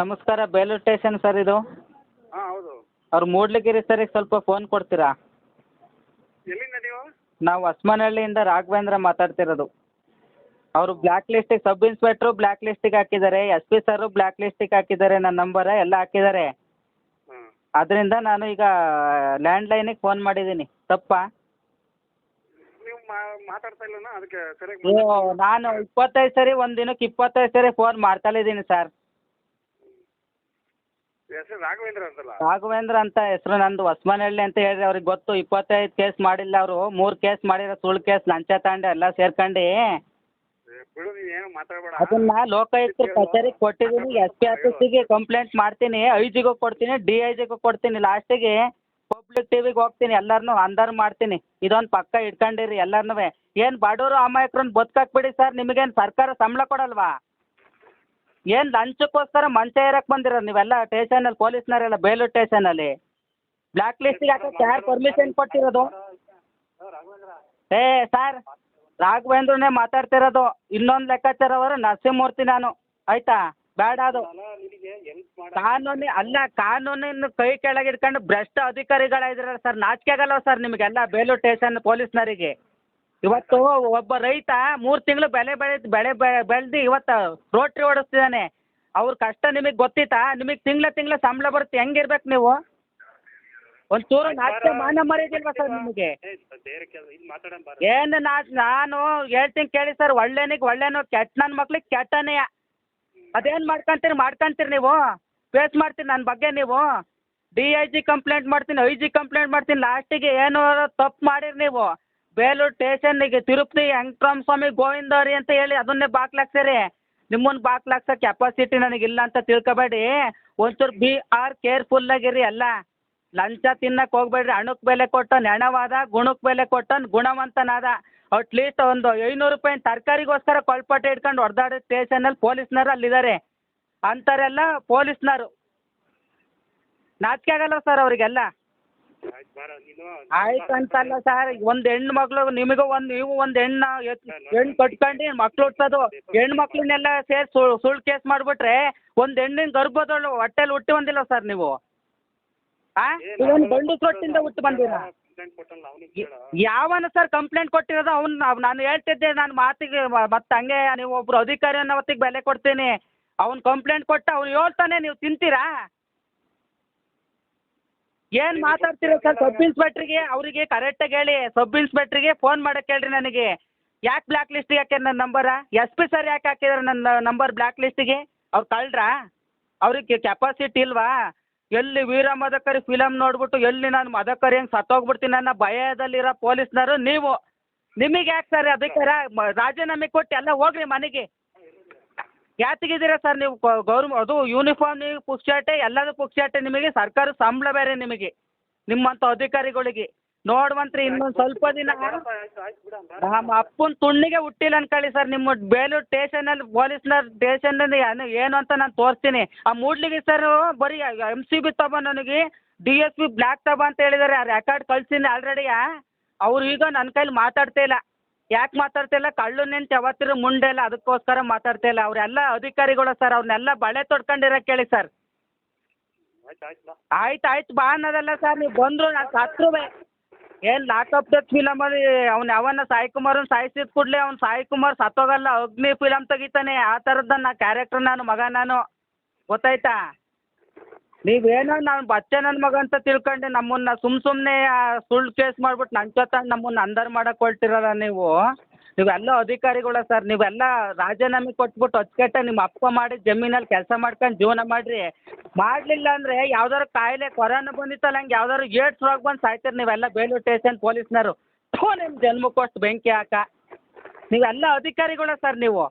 ನಮಸ್ಕಾರ Belur station sir ಇದು. ಹಾಂ ಹೌದು. ಅವ್ರು ಮೂಡ್ಲಗಿರಿ ಸರಿಗೆ ಸ್ವಲ್ಪ ಫೋನ್ ಕೊಡ್ತೀರಾ? ಎಲ್ಲಿಂದ ನೀವು? ನಾವು ಹೊಸ್ಮನಹಳ್ಳಿಯಿಂದ ರಾಘವೇಂದ್ರ ಮಾತಾಡ್ತಿರೋದು. ಅವರು ಬ್ಲ್ಯಾಕ್ ಲಿಸ್ಟಿಗೆ ಸಬ್ ಇನ್ಸ್ಪೆಕ್ಟ್ರು ಬ್ಲ್ಯಾಕ್ ಲಿಸ್ಟಿಗೆ ಹಾಕಿದ್ದಾರೆ ಎಸ್ ಪಿ ಸರು ಬ್ಲ್ಯಾಕ್ ಲಿಸ್ಟಿಗೆ ಹಾಕಿದ್ದಾರೆ ನನ್ನ ನಂಬರ ಎಲ್ಲ ಹಾಕಿದ್ದಾರೆ. ಹಾಂ. ಅದರಿಂದ ನಾನು ಈಗ ಲ್ಯಾಂಡ್ಲೈನಿಗೆ ಫೋನ್ ಮಾಡಿದ್ದೀನಿ. ತಪ್ಪಾ? ನೀವು ಮಾತಾಡ್ತಾ ಇಲ್ಲನ ಅದಕ್ಕೆ ಸರಿಯಾಗಿ ನೀವು ನಾನು ಇಪ್ಪತ್ತೈದು ಸರಿ ಒಂದು ದಿನಕ್ಕೆ ಇಪ್ಪತ್ತೈದು ಸರಿ ಫೋನ್ ಮಾಡ್ತಾ ಇದ್ದೀನಿ ಸರ್. ಹೆಸರು ರಾಘವೇಂದ್ರ ಅಂತಲ್ಲ? ರಾಘವೇಂದ್ರ ಅಂತ ಹೆಸರು ನಂದು ಹೊಸ್ಮನಹಳ್ಳಿ ಅಂತ ಹೇಳಿದ್ರೆ ಅವ್ರಿಗೆ ಗೊತ್ತು. ಇಪ್ಪತ್ತೈದು ಕೇಸ್ ಮಾಡಿಲ್ಲ ಅವರು. ಮೂರು ಕೇಸ್ ಮಾಡಿರೋ ಸುಳ್ಳು ಕೇಸ್ ಲಂಚ ತಗೊಂಡು ಎಲ್ಲ ಸೇರ್ಕೊಂಡು. ಏ, ಬಿಡು ನೀನು ಏನು ಮಾತಾಡಬೇಡ. ಅದನ್ನ ಲೋಕಾಯುಕ್ತ ಕಚೇರಿಗೆ ಕೊಟ್ಟಿದ್ದೀನಿ. ಎಸ್ ಪಿ ಆಫೀಸಿಗೆ ಕಂಪ್ಲೇಂಟ್ ಮಾಡ್ತೀನಿ. ಐ ಜಿಗೂ ಕೊಡ್ತೀನಿ ಡಿ ಐ ಜಿಗೂ ಕೊಡ್ತೀನಿ ಲಾಸ್ಟಿಗೆ ಪಬ್ಲಿಕ್ ಟಿವಿಗೆ ಹೋಗ್ತೀನಿ. ಎಲ್ಲರನ್ನೂ ಅಂದರ್ ಮಾಡ್ತೀನಿ. ಇದೊಂದು ಪಕ್ಕ ಇಟ್ಕೊಂಡಿರಿ ಎಲ್ಲರನ್ನೂ ಏನು ಬಡವರು ಅಮಾಯಕರನ್ನ ಬದುಕಾಕ್ಬಿಡಿ ಸರ್. ನಿಮಗೇನು ಸರ್ಕಾರ ಸಂಬಳ ಕೊಡಲ್ವಾ? ಏನು ಲಂಚಕ್ಕೋಸ್ಕರ ಮಂಚ ಏರಕ್ಕೆ ಬಂದಿರೋದು? ನೀವೆಲ್ಲ ಟೇಷನಲ್ಲಿ ಪೊಲೀಸ್ನವರೆಲ್ಲ ಬೇಲೂರು ಟೇಷನಲ್ಲಿ ಬ್ಲ್ಯಾಕ್ ಲಿಸ್ಟಿಗೆ ಹಾಕಕ್ಕೆ ಯಾರು ಪರ್ಮಿಷನ್ ಕೊಟ್ಟಿರೋದು? ಏ ಸರ್ ರಾಘವೇಂದ್ರನೇ ಮಾತಾಡ್ತಿರೋದು. ಇನ್ನೊಂದು ಲೆಕ್ಕಾಚಾರ ಅವರು ನರಸಿಂಹಮೂರ್ತಿ ನಾನು. ಆಯ್ತಾ? ಬೇಡ ಅದು. ಕಾನೂನಿ, ಅಲ್ಲ, ಕಾನೂನಿನ ಕೈ ಕೆಳಗೆ ಇಟ್ಕೊಂಡು ಭ್ರಷ್ಟ ಅಧಿಕಾರಿಗಳಿದ್ದೀರಲ್ಲ ಸರ್ ನಾಚಿಕೆ ಆಗಲ್ಲ ಸರ್ ನಿಮಗೆಲ್ಲ? ಬೇಲೂರು ಟೇಷನ್ ಪೊಲೀಸ್ನವರಿಗೆ. ಇವತ್ತು ಒಬ್ಬ ರೈತ ಮೂರು ತಿಂಗಳು ಬೆಳೆ ಬೆಳೆ ಬೆಳೆ ಬೆಳೆದು ಇವತ್ತು ರೋಟ್ರಿ ಓಡಿಸ್ತಿದ್ದಾನೆ ಅವ್ರ ಕಷ್ಟ ನಿಮಗೆ ಗೊತ್ತಿತ್ತಾ? ನಿಮಗೆ ತಿಂಗಳ ತಿಂಗಳ ಸಂಬಳ ಬರುತ್ತೆ. ಹೆಂಗಿರ್ಬೇಕು ನೀವು? ಒಂಚೂರು ನಾಚಿಕೆ ಮಾನ ಮರೀದಿಲ್ವಾ ಸರ್ ನಿಮಗೆ? ಏನು ನಾನು ಹೇಳ್ತೀನಿ ಕೇಳಿ ಸರ್. ಒಳ್ಳೆನಿಗೆ ಒಳ್ಳೆನು ಕೆಟ್ಟ ನನ್ನ ಮಕ್ಳಿಗೆ ಕೆಟ್ಟನೇ ಅದೇನು ಮಾಡ್ಕೊಂತೀರಿ ಮಾಡ್ಕೊಂತೀರಿ ನೀವು? ಫೇಸ್ ಮಾಡ್ತೀನಿ ನನ್ನ ಬಗ್ಗೆ ನೀವು? ಡಿ ಐ ಜಿ ಕಂಪ್ಲೇಂಟ್ ಮಾಡ್ತೀನಿ, ಐ ಜಿ ಕಂಪ್ಲೇಂಟ್ ಮಾಡ್ತೀನಿ. ಲಾಸ್ಟಿಗೆ ಏನು ತಪ್ಪು ಮಾಡಿರಿ ನೀವು? ಬೇಲೂರು ಸ್ಟೇಷನ್ನಿಗೆ ತಿರುಪತಿ, ವೆಂಕಟರಾಮ ಸ್ವಾಮಿ ಗೋವಿಂದವ್ರಿ ಅಂತ ಹೇಳಿ ಅದನ್ನೇ ಬಾಕ್ಲಾಕ್ಸಿರಿ ನಿಮ್ಮನ್ನ ಬಾಕ್ಲಾಕ್ಸೋ ಕೆಪಾಸಿಟಿ ಇಲ್ಲ ಅಂತ ತಿಳ್ಕೊಬೇಡಿ. ಒಂಚೂರು ಬಿ ಆರ್ ಕೇರ್ಫುಲ್ ಆಗಿರಿ ಎಲ್ಲ. ಲಂಚ ತಿನ್ನಕ್ಕೆ ಹೋಗ್ಬೇಡ್ರಿ. ಹಣಕ್ಕೆ ಬೆಲೆ ಕೊಟ್ಟನ್, ಹೆಣವಾದ ಗುಣಕ್ಕೆ ಬೆಲೆ ಕೊಟ್ಟನ್, ಗುಣವಂತನಾದ. ಅಟ್ಲೀಸ್ಟ್ ಒಂದು ಐನೂರು ರೂಪಾಯಿ ತರಕಾರಿಗೋಸ್ಕರ ಕೊಳ್ಪಟ್ಟೆ ಇಟ್ಕೊಂಡು ಹೊಡೆದಾಡೋ ಸ್ಟೇಷನಲ್ಲಿ ಪೊಲೀಸ್ನವ್ರು ಅಲ್ಲಿದ್ದಾರೆ. ಅಂಥವರೆಲ್ಲ ಪೊಲೀಸ್ನರು ನಾಚಿಕೆ ಆಗಲ್ಲ ಸರ್ ಅವರಿಗೆಲ್ಲ. ಆಯ್ತು ಅಂತಲ್ಲ ಸರ್ ಒಂದು ಹೆಣ್ಣು ಮಗಳು ನಿಮಗೂ ಒಂದು ನೀವು ಒಂದು ಹೆಣ್ಣು ಹೆಣ್ಣು ಕಟ್ಕೊಂಡು ಮಕ್ಳು ಹುಟ್ಟೋದು ಹೆಣ್ಣು ಮಕ್ಳನ್ನೆಲ್ಲ ಸೇರಿ ಸುಳ್ಳು ಸುಳ್ಳು ಕೇಸ್ ಮಾಡಿಬಿಟ್ರೆ ಒಂದು ಹೆಣ್ಣಿನ ಗರ್ಭದೊಳು ಹೊಟ್ಟೆಲಿ ಹುಟ್ಟಿ ಬಂದಿಲ್ಲ ಸರ್ ನೀವು. ಹಾಂ ಒಂದು ಗಂಡು ಸೊಟ್ಟಿಂದ ಹುಟ್ಟು ಬಂದಿರಾ ಯಾವನ ಸರ್ ಕಂಪ್ಲೇಂಟ್ ಕೊಟ್ಟಿರೋದು? ಅವ್ನು ನಾನು ಹೇಳ್ತಿದ್ದೆ ನಾನು ಮಾತಿಗೆ ಮತ್ತೆ ಹಂಗೆ ನೀವು ಒಬ್ರು ಅಧಿಕಾರಿ ಅನ್ನೋ ಹೊತ್ತಿಗೆ ಬೆಲೆ ಕೊಡ್ತೀನಿ. ಅವ್ನು ಕಂಪ್ಲೇಂಟ್ ಕೊಟ್ಟ ಅವ್ನು ಹೇಳ್ತಾನೆ ನೀವು ತಿಂತೀರಾ? ಏನು ಮಾತಾಡ್ತೀರಾ ಸರ್? ಸಬ್ ಇನ್ಸ್ಪೆಕ್ಟ್ರಿಗೆ, ಅವರಿಗೆ ಕರೆಕ್ಟಾಗಿ ಹೇಳಿ. ಸಬ್ ಇನ್ಸ್ಪೆಕ್ಟ್ರಿಗೆ ಫೋನ್ ಮಾಡಕ್ಕೆ ಹೇಳ್ರಿ ನನಗೆ. ಯಾಕೆ ಬ್ಲ್ಯಾಕ್ ಲಿಸ್ಟಿಗೆ ಯಾಕೆ ನನ್ನ ನಂಬರ ಎಸ್ ಪಿ ಸರ್ ಯಾಕೆ ಹಾಕಿದಾರೆ ನನ್ನ ನಂಬರ್ ಬ್ಲ್ಯಾಕ್ ಲಿಸ್ಟಿಗೆ ಅವ್ರು ಕಳ್ರಾ? ಅವ್ರಿಗೆ ಕೆಪಾಸಿಟಿ ಇಲ್ವಾ? ಎಲ್ಲಿ ವೀರ ಮದಕರಿ ಫಿಲಮ್ ನೋಡ್ಬಿಟ್ಟು ಎಲ್ಲಿ ನಾನು ಮದಕರಿ ಹೆಂಗೆ ಸತ್ತೋಗ್ಬಿಡ್ತೀನಿ ಅನ್ನೋ ಭಯದಲ್ಲಿರೋ ಪೊಲೀಸ್ನರು ನೀವು. ನಿಮಗೆ ಯಾಕೆ ಸರ್ ಅಧಿಕಾರ? ರಾಜೀನಾಮೆ ಕೊಟ್ಟು ಎಲ್ಲ ಹೋಗ್ರಿ ಮನೆಗೆ. ಯಾತಿಗಿದ್ದೀರಾ ಸರ್ ನೀವು ಗೌರ್ಮ್ ಅದು ಯೂನಿಫಾರ್ಮ್ ನೀವು ಪುಕ್ಸಾಟೆ ಎಲ್ಲದೂ ಪುಕ್ಸಾಟೆ ನಿಮಗೆ ಸರ್ಕಾರ ಸಂಬಳ ಬೇರೆ ನಿಮಗೆ ನಿಮ್ಮಂಥ ಅಧಿಕಾರಿಗಳಿಗೆ. ನೋಡುವಂತ್ರಿ ಇನ್ನೊಂದು ಸ್ವಲ್ಪ ದಿನ ನಮ್ಮ ಅಪ್ಪನ ತುಣ್ಣಿಗೆ ಹುಟ್ಟಿಲ್ಲ ಅನ್ಕೊಳ್ಳಿ ಸರ್ ನಿಮ್ಮ ಬೇಲೂರು ಸ್ಟೇಷನಲ್ಲಿ ಪೊಲೀಸ್ನ ಸ್ಟೇಷನಲ್ಲಿ ಏನು ಏನು ಅಂತ ನಾನು ತೋರಿಸ್ತೀನಿ. ಆ ಮೂಡ್ಲಿಗೆ ಸರ್ ಬರೀ ಎಂ ಸಿ ಬಿ ತಗೋ ನನಗೆ ಡಿ ಎಸ್ ಪಿ ಬ್ಲ್ಯಾಕ್ ತಬ ಅಂತ ಹೇಳಿದ್ದಾರೆ ಆ ರೆಕಾರ್ಡ್ ಕಳ್ಸೀನಿ ಆಲ್ರೆಡಿ ಅವ್ರು ಈಗ ನನ್ನ ಕೈಲಿ ಮಾತಾಡ್ತಾ ಇಲ್ಲ. ಯಾಕೆ ಮಾತಾಡ್ತಾ ಇಲ್ಲ? ಕಳ್ಳು ನಿಂತು ಯಾವತ್ತಿರು ಮುಂಡೆ ಇಲ್ಲ, ಅದಕ್ಕೋಸ್ಕರ ಮಾತಾಡ್ತಾ ಇಲ್ಲ. ಅವರೆಲ್ಲ ಅಧಿಕಾರಿಗಳು ಸರ್ ಅವ್ರನ್ನೆಲ್ಲ ಬಳೆ ತೊಡ್ಕೊಂಡಿರಕ್ಕೆ ಕೇಳಿ ಸರ್ ಆಯ್ತು ಆಯ್ತು ಬಾ ಅನ್ನೋದಲ್ಲ ಸರ್ ನೀವು ಬಂದರು ನಾನು ಸತ್ರುವೆ ಏನು ಲಾಕಪ್ ಡೆತ್ ಫಿಲಮಲ್ಲಿ ಅವ್ನು ಯಾವನ್ನ ಸಾಯಿ ಕುಮಾರನ್ನ ಸಾಯಿಸಿದ ಕೂಡಲೇ ಅವ್ನು ಸಾಯಿ ಕುಮಾರ್ ಸತ್ತೋಗಲ್ಲ, ಅಗ್ನಿ ಫಿಲಮ್ ತೆಗಿತಾನೆ. ಆ ಥರದ್ದು ನಾ ಕ್ಯಾರೆಕ್ಟರ್ ನಾನು, ಮಗ ನಾನು. ಗೊತ್ತಾಯ್ತಾ? ನೀವೇನೋ ನಾನು ಬಚ್ಚೆ ನನ್ನ ಮಗ ಅಂತ ತಿಳ್ಕೊಂಡು, ನಮ್ಮನ್ನ ಸುಮ್ಮ ಸುಮ್ಮನೆ ಸುಳ್ಳು ಕೇಸ್ ಮಾಡ್ಬಿಟ್ಟು ನನ್ನ ಜೊತೆ ನಮ್ಮನ್ನ ಅಂದರ್ ಮಾಡಕ್ಕೆ ಹೊರಟಿರಲ್ಲ ನೀವು? ನೀವೆಲ್ಲ ಅಧಿಕಾರಿಗಳ ಸರ್, ನೀವೆಲ್ಲ ರಾಜೀನಾಮೆ ಕೊಟ್ಬಿಟ್ಟು ಅಚ್ಚಕಟ್ಟ ನಿಮ್ಮ ಅಪ್ಪ ಮಾಡಿ ಜಮೀನಲ್ಲಿ ಕೆಲಸ ಮಾಡ್ಕೊಂಡು ಜೀವನ ಮಾಡಿರಿ. ಮಾಡಲಿಲ್ಲ ಅಂದರೆ ಯಾವ್ದಾದ್ರು ಕಾಯಿಲೆ ಕೊರೋನ ಬಂದಿತ್ತಲ್ಲ ಹಂಗೆ ಯಾವ್ದಾದ್ರು ಏಡ್ಸ್ ರೋಗ ಬಂದು ಸಾಯ್ತೀರಿ ನೀವೆಲ್ಲ ಬೇಲೂರು ಸ್ಟೇಷನ್ ಪೊಲೀಸ್ನವರು. ಥೂ ನಿಮ್ಮ ಜನ್ಮಕ್ಕೋಷ್ಟು ಬೆಂಕಿ ಹಾಕ. ನೀವೆಲ್ಲ ಅಧಿಕಾರಿಗಳ ಸರ್ ನೀವು.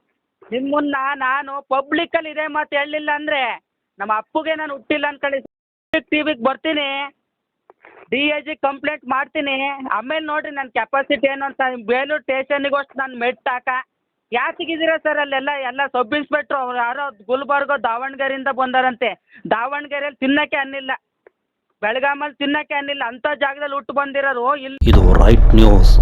ನಿಮ್ಮನ್ನ ನಾನು ಪಬ್ಲಿಕ್ಕಲ್ಲಿ ಇದೇ ಮಾತು ಹೇಳಲಿಲ್ಲ ಅಂದರೆ ನಮ್ಮ ಅಪ್ಪಗೆ ನಾನು ಹುಟ್ಟಿಲ್ಲ ಅನ್ಕೊಳ್ಳಿ. ಟಿ ವಿಗೆ ಬರ್ತೀನಿ. ಡಿ ಐ ಜಿ ಕಂಪ್ಲೇಂಟ್ ಮಾಡ್ತೀನಿ. ಆಮೇಲೆ ನೋಡಿರಿ ನನ್ನ ಕೆಪಾಸಿಟಿ ಏನು ಅಂತ. ಬೇಲೂರು ಅಷ್ಟು ನಾನು ಮೆಟ್ ಹಾಕ. ಯಾಕಿಗಿದ್ದೀರಾ ಸರ್ ಅಲ್ಲೆಲ್ಲ? ಎಲ್ಲ ಸಬ್ ಇನ್ಸ್ಪೆಕ್ಟ್ರು ಅವ್ರು ಯಾರೋ ಗುಲ್ಬರ್ಗ, ದಾವಣಗೆರೆಯಿಂದ ಬಂದಾರಂತೆ. ದಾವಣಗೆರೆಯಲ್ಲಿ ತಿನ್ನಕ್ಕೆ ಅನ್ನಿಲ್ಲ. ಬೆಳಗಾಮಲ್ಲಿ ತಿನ್ನಕ್ಕೆ ಅನ್ನಿಲ್ಲ. ಅಂಥ ಜಾಗದಲ್ಲಿ ಹುಟ್ಟು ಬಂದಿರೋರು ಇಲ್ಲಿ ಇದು ರೈಟ್ ನ್ಯೂಸ್